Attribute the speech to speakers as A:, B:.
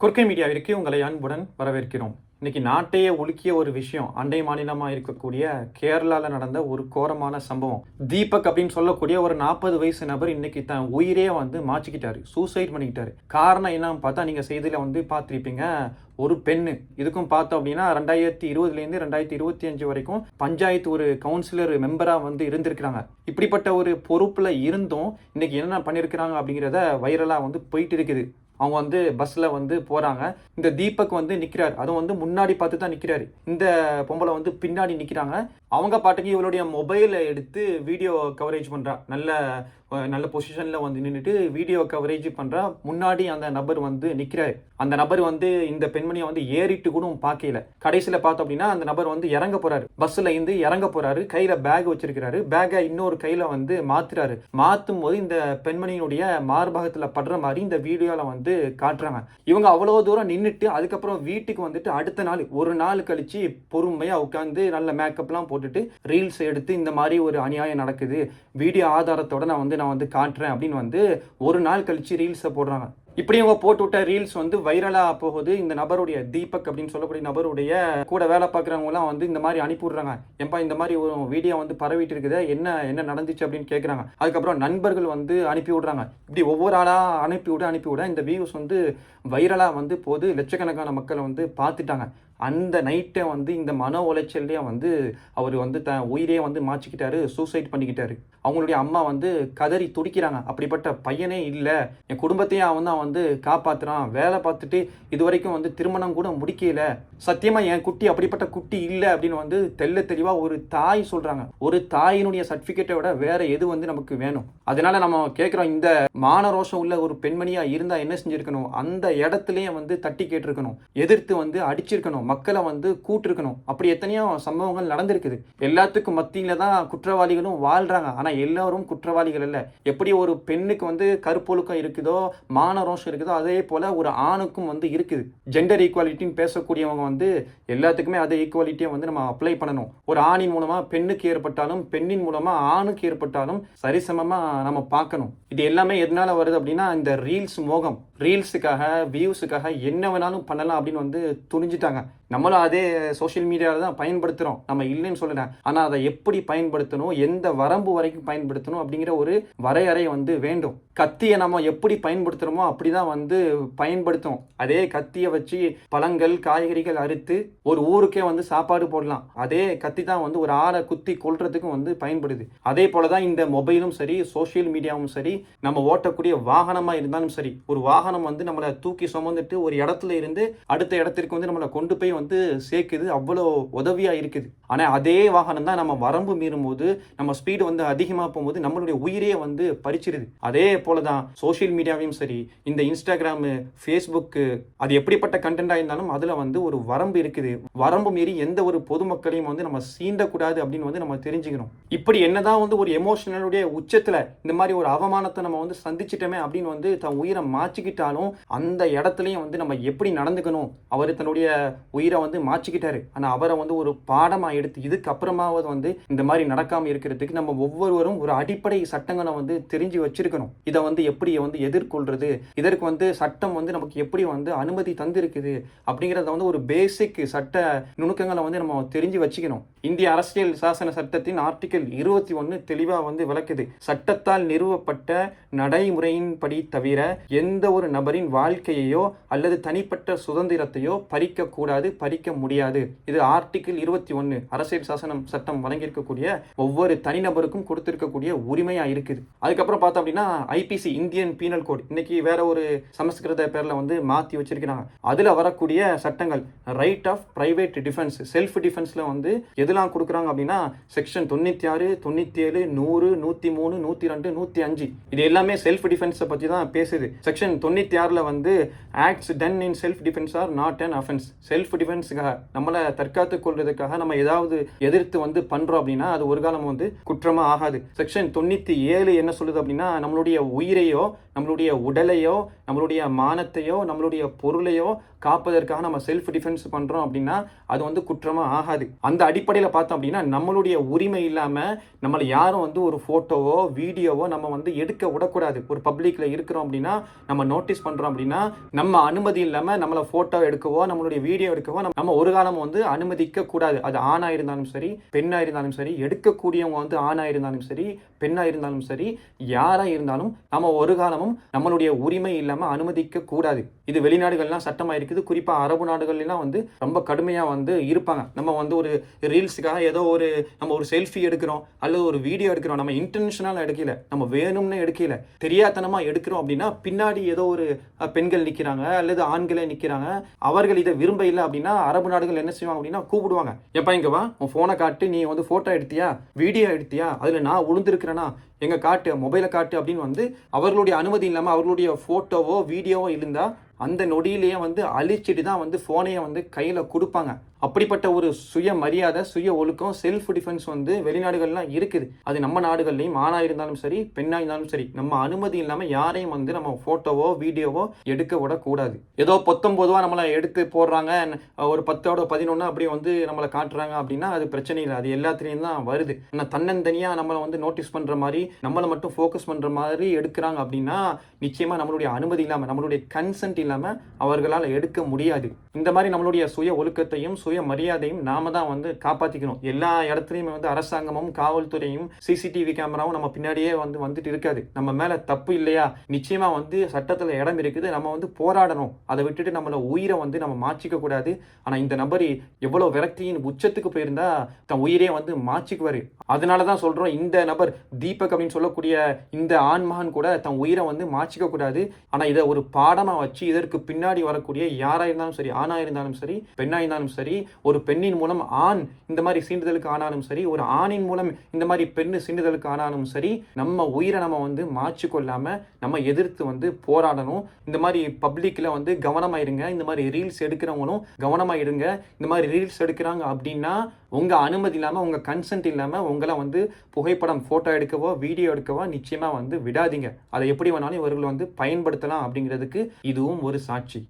A: குறுக்கை மீடியாவிற்கு உங்களை அன்புடன் வரவேற்கிறோம். இன்னைக்கு நாட்டையே உலுக்கிய ஒரு விஷயம் அண்டை மாநிலமாக இருக்கக்கூடிய கேரளாவில் நடந்த ஒரு கோரமான சம்பவம். தீபக் அப்படின்னு சொல்லக்கூடிய ஒரு நாற்பது வயசு நபர் இன்னைக்கு தன் உயிரே வந்து மாச்சிக்கிட்டாரு சூசைட் பண்ணிக்கிட்டாரு. காரணம் என்னன்னு பார்த்தா நீங்கள் செய்தியில் வந்து பார்த்துருப்பீங்க ஒரு பெண்ணு. இதுக்கும் பார்த்தோம் அப்படின்னா ரெண்டாயிரத்தி இருபதுலேருந்து ரெண்டாயிரத்தி இருபத்தி அஞ்சு வரைக்கும் பஞ்சாயத்து ஒரு கவுன்சிலர் மெம்பராக வந்து இருந்திருக்கிறாங்க. இப்படிப்பட்ட ஒரு பொறுப்பில் இருந்தும் இன்னைக்கு என்ன பண்ணியிருக்கிறாங்க அப்படிங்கிறத வைரலாக வந்து போயிட்டு இருக்குது. அவங்க வந்து பஸ்ஸில் வந்து போகிறாங்க இந்த தீபக் வந்து நிற்கிறார் அதுவும் வந்து முன்னாடி பார்த்து தான் நிற்கிறாரு இந்த பொம்பளை வந்து பின்னாடி நிற்கிறாங்க அவங்க பாட்டுக்கு இவளுடைய மொபைலை எடுத்து வீடியோ கவரேஜ் பண்ணுறா நல்ல நல்ல பொசிஷனில் வந்து நின்றுட்டு வீடியோ கவரேஜ் பண்ணுறா முன்னாடி அந்த நபர் வந்து நிற்கிறாரு அந்த நபர் வந்து இந்த பெண்மணியை வந்து ஏறிட்டு கூட பார்க்கல. கடைசியில் பார்த்தோம் அப்படின்னா அந்த நபர் வந்து இறங்க போகிறாரு பஸ்ஸில் இருந்து இறங்க போகிறாரு கையில் பேக் வச்சிருக்கிறாரு. பேக்கை இன்னொரு கையில் வந்து மாற்றுறாரு மாற்றும் போது இந்த பெண்மணியினுடைய மார்பகத்தில் படுற மாதிரி இந்த வீடியோவில் வந்து காட்டுறாங்க. இவங்க அவ்வளோ தூரம் நின்றுட்டு அதுக்கப்புறம் வீட்டுக்கு வந்துட்டு அடுத்த நாள் ஒரு நாள் கழிச்சு பொறுமையாக உட்காந்து நல்ல மேக்கப்லாம் போட்டுட்டு ரீல்ஸ் எடுத்து இந்த மாதிரி ஒரு அநியாயம் நடக்குது. வீடியோ ஆதாரத்தோட நான் வந்து நான் வந்து காட்டுறேன் அப்படின்னு வந்து ஒரு நாள் கழிச்சு ரீல்ஸை போடுறாங்க. இப்படி அவங்க போட்டு விட்ட ரீல்ஸ் வந்து வைரலாக போகுது. இந்த நபருடைய தீபக் அப்படின்னு சொல்லக்கூடிய நபருடைய கூட வேலை பார்க்குறவங்கலாம் வந்து இந்த மாதிரி அனுப்பி விட்றாங்க ஏன்பா இந்த மாதிரி ஒரு வீடியோ வந்து பரவிட்டு இருக்குது. என்ன என்ன நடந்துச்சு அப்படின்னு கேட்குறாங்க அதுக்கப்புறம் நண்பர்கள் வந்து அனுப்பி விட்றாங்க இப்படி ஒவ்வொரு ஆளாக அனுப்பி விட அனுப்பி விட இந்த வியூஸ் வந்து வைரலாக வந்து போது. லட்சக்கணக்கான மக்களை வந்து பார்த்துட்டாங்க. அந்த நைட்டை வந்து இந்த மன உளைச்சல்லையே வந்து அவர் வந்து த உயிரே வந்து மாச்சிக்கிட்டாரு சூசைட் பண்ணிக்கிட்டாரு. அவங்களுடைய அம்மா வந்து கதறி துடிக்கிறாங்க. அப்படிப்பட்ட பையனே இல்லை. என் குடும்பத்தையும் அவன் தான் வந்து காப்பாற்றுறான் வேலை பார்த்துட்டு இது வரைக்கும் வந்து திருமணம் கூட முடிக்கல. சத்தியமாக என் குட்டி அப்படிப்பட்ட குட்டி இல்லை அப்படின்னு வந்து தெள்ள தெளிவாக ஒரு தாய் சொல்கிறாங்க ஒரு தாயினுடைய சர்டிபிகேட்டை விட வேற எது வந்து நமக்கு வேணும்? அதனால நம்ம கேட்குறோம் இந்த மான ரோஷம் உள்ள ஒரு பெண்மணியாக இருந்தால் என்ன செஞ்சுருக்கணும்? அந்த இடத்துலையும் வந்து தட்டி கேட்டிருக்கணும். எதிர்த்து வந்து அடிச்சிருக்கணும். மக்களை வந்து கூட்டிருக்கணும். அப்படி எத்தனையோ சம்பவங்கள் நடந்திருக்குது. எல்லாத்துக்கும் மத்தியில தான் குற்றவாளிகளும் வாழ்றாங்க. ஆனால் எல்லாரும் குற்றவாளிகள் இல்லை எப்படி ஒரு பெண்ணுக்கு வந்து கருப்பொழுக்கம் இருக்குதோ மான ரோஷம் இருக்குதோ அதே போல் ஒரு ஆணுக்கும் வந்து இருக்குது. ஜெண்டர் ஈக்குவாலிட்டின்னு பேசக்கூடியவங்க வந்து எல்லாத்துக்குமே அதே ஈக்குவாலிட்டியை வந்து நம்ம அப்ளை பண்ணணும். ஒரு ஆணின் மூலமாக பெண்ணுக்கு ஏற்பட்டாலும் பெண்ணின் மூலமாக ஆணுக்கு ஏற்பட்டாலும் சரிசமமாக நம்ம பார்க்கணும். இது எல்லாமே எதனால் வருது அப்படின்னா இந்த ரீல்ஸ் மோகம். ரீல்ஸுக்காக வியூஸுக்காக என்ன வேணாலும் பண்ணலாம் அப்படின்னு வந்து துணிஞ்சிட்டாங்க. நம்மளும் அதே சோஷியல் மீடியாவில் தான் பயன்படுத்துகிறோம் நம்ம இல்லைன்னு சொல்லல. ஆனால் அதை எப்படி பயன்படுத்தணும்? எந்த வரம்பு வரைக்கும் பயன்படுத்தணும்? அப்படிங்கிற ஒரு வரையறை வந்து வேண்டும். கத்தியை நம்ம எப்படி பயன்படுத்துகிறோமோ அப்படி தான் வந்து பயன்படுத்தும். அதே கத்தியை வச்சு பழங்கள் காய்கறிகள் அறுத்து ஒரு ஊருக்கே வந்து சாப்பாடு போடலாம். அதே கத்தி தான் வந்து ஒரு ஆளை குத்தி கொள்றதுக்கும் வந்து பயன்படுது. அதே போல தான் இந்த மொபைலும் சரி சோஷியல் மீடியாவும் சரி நம்ம ஓட்டக்கூடிய வாகனமாக இருந்தாலும் சரி ஒரு வாகனம் வாகனம் வந்து நம்மளை தூக்கி சுமந்துட்டு ஒரு இடத்துல இருந்து அடுத்த இடத்திற்கு வந்து நம்மளை கொண்டு போய் வந்து சேர்க்குது. அவ்வளோ உதவியாக இருக்குது. ஆனால் அதே வாகனம் தான் நம்ம வரம்பு மீறும் போது நம்ம ஸ்பீடு வந்து அதிகமாக போகும்போது நம்மளுடைய உயிரே வந்து பறிச்சிருது. அதே போல தான் சோஷியல் மீடியாவையும் சரி இந்த இன்ஸ்டாகிராமு ஃபேஸ்புக்கு அது எப்படிப்பட்ட கண்டென்ட்டாக இருந்தாலும் அதில் வந்து ஒரு வரம்பு இருக்குது. வரம்பு மீறி எந்த ஒரு பொதுமக்களையும் வந்து நம்ம சீண்டக்கூடாது அப்படின்னு வந்து நம்ம தெரிஞ்சுக்கணும். இப்படி என்னதான் வந்து ஒரு எமோஷனலுடைய உச்சத்தில் இந்த மாதிரி ஒரு அவமானத்தை நம்ம வந்து சந்திச்சிட்டோமே அப்படின்னு வந்து தன் உயிரை மாற்றிக்கிட்டாலும் அந்த இடத்துலையும் வந்து நம்ம எப்படி நடந்துக்கணும்? அவர் தன்னுடைய உயிரை வந்து மாற்றிக்கிட்டாரு. ஆனால் அவரை வந்து ஒரு பாடமாக எடுத்து இதுக்கு அப்புறமாவது வந்து இந்த மாதிரி நடக்காமல் இருக்கிறதுக்கு நம்ம ஒவ்வொருவரும் ஒரு அடிப்படை சட்டங்களை வந்து தெரிஞ்சு வச்சிருக்கணும். இதை வந்து எப்படி வந்து எதிர்கொள்றது? இதற்கு வந்து சட்டம் வந்து நமக்கு எப்படி வந்து அனுமதி தந்திருக்குது? அப்படிங்கிறத வந்து ஒரு பேசிக் சட்ட நுணுக்கங்களை வந்து நம்ம தெரிஞ்சு வச்சுக்கணும். இந்திய அரசியல் சாசன சட்டத்தின் ஆர்டிகல் இருபத்தி ஒன்று தெளிவாக வந்து விளக்குது. சட்டத்தால் நிறுவப்பட்ட நடைமுறையின்படி தவிர எந்த ஒரு நபரின் வாழ்க்கையையோ அல்லது தனிப்பட்ட சுதந்திரத்தையோ பறிக்கக்கூடாது பறிக்க முடியாது. இது ஆர்டிகிள் இருபத்தி ஒன்று அரசியல் சாசனம் சட்டம் வழங்கியிருக்கக்கூடிய ஒவ்வொரு தனிநபருக்கும் கொடுத்திருக்கக்கூடிய உரிமையாக இருக்குது. அதுக்கப்புறம் பார்த்தோம் அப்படின்னா ஐபிசி இந்தியன் பீனல் கோட் இன்னைக்கு வேற ஒரு சமஸ்கிருத பேரில் வந்து மாற்றி வச்சிருக்கிறாங்க. அதில் வரக்கூடிய சட்டங்கள் right of private defence self டிஃபென்ஸில் வந்து எதெல்லாம் கொடுக்குறாங்க அப்படின்னா செக்ஷன் தொண்ணூற்றி ஆறு தொண்ணூற்றி ஏழு நூறு நூற்றி மூணு நூற்றி ரெண்டு நூற்றி அஞ்சு. இது எல்லாமே செல்ஃப் டிஃபென்ஸை பற்றி தான் பேசுது. செக்ஷன் தொண்ணூற்றி தொண்ணூத்தி ஆறுல வந்து acts done in self defence are not an offence self டிஃபென்ஸுக்காக நம்மளை தற்காத்து கொள்றதுக்காக நம்ம ஏதாவது எதிர்த்து வந்து பண்றோம் அப்படின்னா அது ஒரு காலம் வந்து குற்றமாக ஆகாது. செக்ஷன் தொண்ணூத்தி ஏழு என்ன சொல்லுது அப்படின்னா நம்மளுடைய உயிரையோ நம்மளுடைய உடலையோ நம்மளுடைய மானத்தையோ நம்மளுடைய பொருளையோ காப்பதற்காக நம்ம செல்ஃப் டிஃபென்ஸ் பண்றோம் அப்படின்னா அது வந்து குற்றமாக ஆகாது. அந்த அடிப்படையில் பார்த்தோம் அப்படின்னா நம்மளுடைய உரிமை இல்லாமல் நம்மளை யாரும் வந்து ஒரு ஃபோட்டோவோ வீடியோவோ நம்ம வந்து எடுக்க விடக்கூடாது. ஒரு பப்ளிக்ல இருக்கிறோம் அப்படின்னா நம்ம நோட் நோட்டீஸ் பண்றோம் அப்படின்னா நம்ம அனுமதி இல்லாம நம்மள போட்டோ எடுக்கவோ நம்மளுடைய வீடியோ எடுக்கவோ நம்ம- ஒரு காலம் வந்து அனுமதிக்க கூடாது. அது ஆணா இருந்தாலும் சரி பெண்ணா இருந்தாலும் சரி எடுக்கக்கூடியவங்க வந்து ஆணா இருந்தாலும் சரி பெண்ணா இருந்தாலும் சரி யாரா இருந்தாலும் நம்ம ஒரு காலமும் நம்மளுடைய உரிமை இல்லாம அனுமதிக்க கூடாது. இது வெளிநாடுகள்லாம் சட்டமா இருக்குது. குறிப்பா அரபு நாடுகள்லாம் வந்து ரொம்ப கடுமையா வந்து இருப்பாங்க. நம்ம வந்து ஒரு ரீல்ஸுக்காக ஏதோ ஒரு நம்ம ஒரு செல்ஃபி எடுக்கிறோம் அல்லது ஒரு வீடியோ எடுக்கிறோம். நம்ம இன்டென்ஷனலாக எடுக்கல. நம்ம வேணும்னு எடுக்கல. தெரியாதனமா எடுக்கிறோம் அப்படின்னா பின்னாடி ஏதோ ஒரு ஒரு பெண்கள் நிற்கிறாங்க அல்லது ஆண்களே நிற்கிறாங்க அவர்கள் இதை விரும்ப இல்லை அப்படின்னா அரபு நாடுகள் என்ன செய்வாங்க அப்படின்னா கூப்பிடுவாங்க. எப்பா இங்கே வா உன் ஃபோனை காட்டி நீ வந்து ஃபோட்டோ எடுத்தியா? வீடியோ எடுத்தியா? அதில் நான் உளுந்திருக்கிறேனா? எங்கள் காட்டு மொபைலை காட்டு அப்படின்னு வந்து அவர்களுடைய அனுமதி இல்லாமல் அவர்களுடைய ஃபோட்டோவோ வீடியோவோ இருந்தால் அந்த நொடியிலேயே வந்து அழிச்சிட்டு தான் வந்து ஃபோனையை வந்து கையில் கொடுப்பாங்க. அப்படிப்பட்ட ஒரு சுய மரியாதை சுய ஒழுக்கம் செல்ஃப் டிஃபென்ஸ் வந்து வெளிநாடுகள்லாம் இருக்குது. அது நம்ம நாடுகள்லையும் ஆணாக இருந்தாலும் சரி பெண்ணாக இருந்தாலும் சரி நம்ம அனுமதி இல்லாமல் யாரையும் வந்து நம்ம ஃபோட்டோவோ வீடியோவோ எடுக்க விடக்கூடாது. ஏதோ பத்தொம்போதுவா நம்மளை எடுத்து போடுறாங்க ஒரு பத்தோட பதினொன்று அப்படி வந்து நம்மளை காட்டுறாங்க அப்படின்னா அது பிரச்சனை இல்லை. அது எல்லாத்துலேயும் தான் வருது. ஆனால் தன்னந்தனியாக நம்மளை வந்து நோட்டீஸ் பண்ணுற மாதிரி நம்மளை மட்டும் ஃபோக்கஸ் பண்ணுற மாதிரி எடுக்கிறாங்க அப்படின்னா நிச்சயமாக நம்மளுடைய அனுமதி இல்லாமல் நம்மளுடைய கன்சென்ட் இல்லாமல் அவர்களால் எடுக்க முடியாது. இந்த மாதிரி நம்மளுடைய சுய ஒழுக்கத்தையும் சுய மரியாதையும் நாம தான் வந்து காப்பாற்றிக்கணும் எல்லா இடத்துலையுமே வந்து அரசாங்கமும் காவல்துறையும் சிசிடிவி கேமராவும் நம்ம பின்னாடியே வந்து வந்துட்டு இருக்காது. நம்ம மேலே தப்பு இல்லையா? நிச்சயமா வந்து சட்டத்தில் இடம் இருக்குது. நம்ம வந்து போராடணும். அதை விட்டுட்டு நம்மளை உயிரை வந்து நம்ம மாச்சிக்க கூடாது. ஆனால் இந்த நபர் எவ்வளோ விரக்தியின் உச்சத்துக்கு போயிருந்தா தன் உயிரே வந்து மாச்சிக்குவார் அதனால தான் சொல்கிறோம் இந்த நபர் தீபக் அப்படின்னு சொல்லக்கூடிய இந்த ஆண்மகன் கூட தன் உயிரை வந்து மாச்சிக்கக்கூடாது ஆனால் இதை ஒரு பாடமாக வச்சு இதற்கு பின்னாடி வரக்கூடிய யாராக இருந்தாலும் சரி ஆணாக இருந்தாலும் சரி பெண்ணாக இருந்தாலும் சரி ஒரு பெண்ணின் மூலம் ஆண் இந்த மாதிரி சீண்டுதலுக்கு ஆனாலும் சரி ஒரு ஆணின் மூலம் இந்த மாதிரி பெண்ணு சீண்டுதலுக்கு ஆனாலும் சரி நம்ம உயிரை நம்ம வந்து மாற்றி கொள்ளாமல் நம்ம எதிர்த்து வந்து போராடணும். இந்த மாதிரி பப்ளிக்கில் வந்து கவனமாக இருங்க இந்த மாதிரி ரீல்ஸ் எடுக்கிறவங்களும் கவனமாக இருங்க இந்த மாதிரி ரீல்ஸ் எடுக்கிறாங்க அப்படின்னா உங்கள் அனுமதி இல்லாமல் உங்கள் கன்சென்ட் இல்லாமல் உங்களை வந்து புகைப்படம் ஃபோட்டோ எடுக்கவோ வீடியோ எடுக்கவா நிச்சயமாக வந்து விடாதீங்க. அதை எப்படி வேணாலும் இவர்கள் வந்து பயன்படுத்தலாம் அப்படிங்கிறதுக்கு இதுவும் ஒரு சாட்சி.